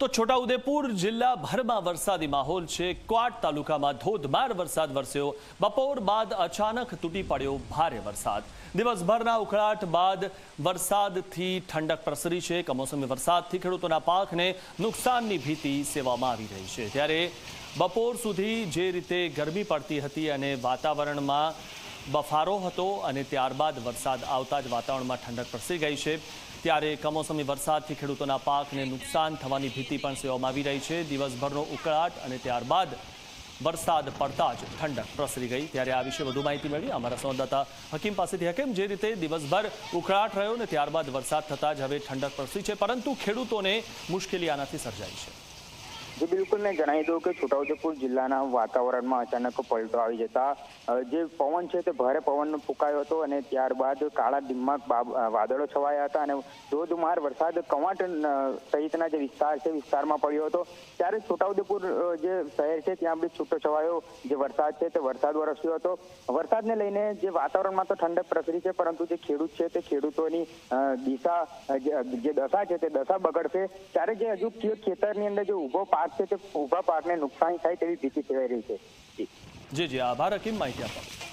તો છોટાઉદેપુર જિલ્લાભરમાં વરસાદી માહોલ છે. ક્વાટ તાલુકામાં ધોધમાર વરસાદ વરસ્યો. બપોર બાદ અચાનક તૂટી પડ્યો ભારે વરસાદ. દિવસભરના ઉકળાટ બાદ વરસાદથી ઠંડક પ્રસરી છે. કમોસમી વરસાદથી ખેડૂતોના પાકને નુકસાનની ભીતિ સેવામાં આવી રહી છે. ત્યારે બપોર સુધી જે રીતે ગરમી પડતી હતી અને વાતાવરણમાં બફારો હતો અને ત્યારબાદ વરસાદ આવતા જ વાતાવરણમાં ઠંડક પ્રસરી ગઈ છે. ત્યારે કમોસમી વરસાદથી ખેડૂતોના પાકને નુકસાન થવાની ભીતિ પણ સેવામાં આવી રહી છે. દિવસભરનો ઉકળાટ અને ત્યારબાદ વરસાદ પડતા જ ઠંડક પ્રસરી ગઈ. ત્યારે આ વિશે વધુ માહિતી મળી અમારા સંવાદદાતા હકીમ પાસેથી. હકીમ, જે રીતે દિવસભર ઉકળાટ રહ્યો ને ત્યારબાદ વરસાદ થતાં જ હવે ઠંડક પ્રસરી છે, પરંતુ ખેડૂતોને મુશ્કેલી આનાથી સર્જાઈ છે. જે બિલકુલ મેં જણાવી દઉં કે છોટાઉદેપુર જિલ્લાના વાતાવરણમાં અચાનક પલટો આવી જતા જે પવન છે તે ભારે પવનનો ફૂંકાયો હતો અને ત્યારબાદ કાળા દિમાગ વાદળો છવાયા હતા અને ધોધમાર વરસાદ કવાંટ સહિતના જે વિસ્તાર છે, વિસ્તારમાં પડ્યો હતો. ત્યારે છોટાઉદેપુર જે શહેર છે ત્યાં બી છૂટો છવાયો જે વરસાદ છે તે વરસાદ વરસ્યો હતો. વરસાદને લઈને જે વાતાવરણમાં તો ઠંડક પ્રસરી છે, પરંતુ જે ખેડૂત છે તે ખેડૂતોની દિશા જે દશા છે તે દશા બગડશે. ત્યારે જે હજુ ખેતરની અંદર જે ઊભો પાક છે તે ઊભા પાકને નુકસાન થાય તેવી ભીતિ સેવાઈ રહી છે. જી જી, આભાર હકીમ માહિતી આપવા